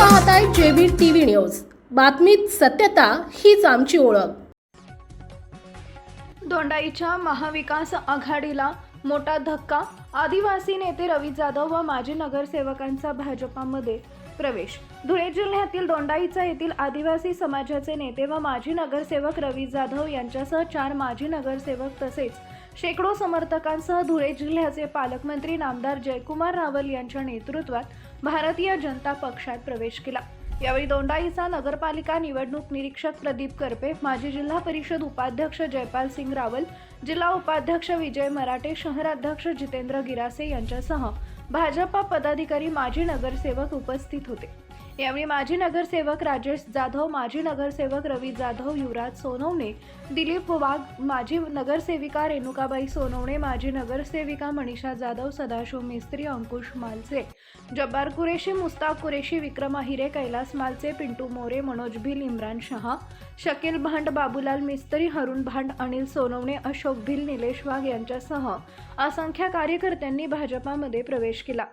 पाहत आहे JB TV news. बातमीत सत्यता हीच आमची ओळख. दोंडाईच्या महाविकास आघाडीला मोठा धक्का आदिवासी नेते रवी जाधव व माजी नगरसेवकांचा भाजपामध्ये प्रवेश. धुळे जिल्ह्यातील दोंडाईचा येथील आदिवासी समाजाचे नेते व माजी नगरसेवक रवी जाधव यांच्यासह चार माजी नगरसेवक तसेच शेकडो समर्थकांसह धुळे जिल्ह्याचे पालकमंत्री नामदार जयकुमार रावल यांच्या नेतृत्वात भारतीय जनता पक्षात प्रवेश केला. यावेळी दोंडाईचा नगरपालिका निवडणूक निरीक्षक प्रदीप करपे माजी जिल्हा परिषद उपाध्यक्ष जयपाल सिंग रावल जिल्हा उपाध्यक्ष विजय मराठे शहराध्यक्ष जितेंद्र गिरासे यांच्यासह भाजपा पदाधिकारी माजी नगरसेवक उपस्थित होते. यावेळी माजी नगरसेवक राजेश जाधव माजी नगरसेवक रवी जाधव युवराज सोनवणे दिलीप वाघ माजी नगरसेविका रेणुकाबाई सोनवणे माजी नगरसेविका मनीषा जाधव सदाशिव मिस्त्री अंकुश मालचे जब्बार कुरेशी मुस्ताक कुरेशी विक्रम अहिरे कैलास मालचे पिंटू मोरे मनोज भिल इम्रान शहा शकील भांड बाबूलाल मिस्त्री हरुण भांड अनिल सोनवणे अशोक भिल निलेश वाघ यांच्यासह असंख्य कार्यकर्त्यांनी भाजपामध्ये प्रवेश केला.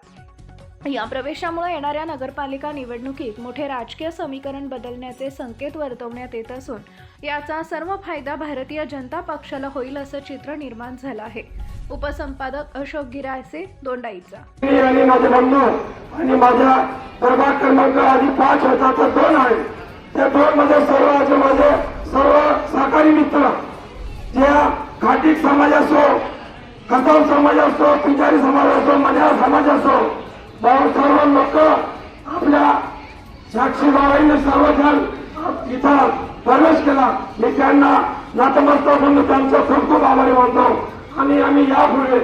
या प्रवेशामुळे येणाऱ्या नगरपालिका निवडणुकीत मोठे राजकीय समीकरण बदलण्याचे संकेत वर्तवण्यात येत असून याचा सर्व फायदा भारतीय जनता पक्षाला होईल असं चित्र निर्माण झालं आहे. उपसंपादक अशोक गिरायसे दोंडाईचा. आणि माझे बंधू आणि माझ्या प्रभाग क्रमांक आधी पाच होता तर दोन आहे. त्या दोन मध्ये सर्व आज माझे सर्व सहकारी मित्र ज्या घाटिक समाज असो कसाव समाज असो पिंजारी समाज असो मल्याळ समाज असो भाऊ सर्व लोक आपल्या साक्षी सर्वजण इथं प्रवेश केला. मी त्यांना नतमस्तक म्हणून त्यांचं खूप खूप आभारी मानतो. आणि आम्ही यापुढे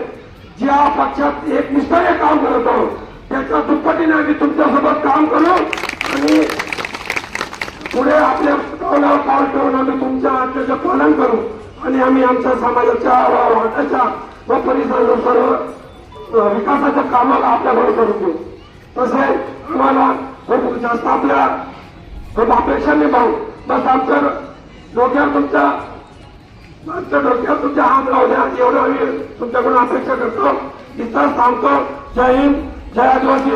ज्या पक्षात एक निष्ठाने काम करत आहोत त्याच्या दुप्पटीने आम्ही तुमच्यासोबत काम करू. आणि पुढे आपल्या पावलावर पाऊल ठेवून आम्ही तुमच्या आज्ञाचं पालन करू. आणि आम्ही आमच्या समाजाच्या व वाटाच्या व परिसराच्या सर्व विकासाच्या कामाला आपल्याकडे करून देऊ. तसेच आम्हाला खूप जास्त आपल्या. खूप अपेक्षा नाही बस आमच्या डोक्यात तुमच्या आमच्या डोक्यात तुमच्या हात लावल्या एवढं आम्ही तुमच्याकडून अपेक्षा करतो. इथं सांगतो. जय हिंद जय आदिवासी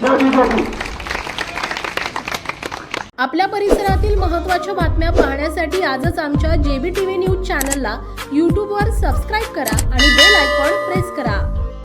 जय बीजेपी. आपल्या परिसरातील महत्त्वाच्या बातम्या पाहण्यासाठी आजच आमच्या जेबी टीव्ही न्यूज चॅनलला यूट्यूबवर सबस्क्राईब करा आणि बेल आयकॉन प्रेस करा.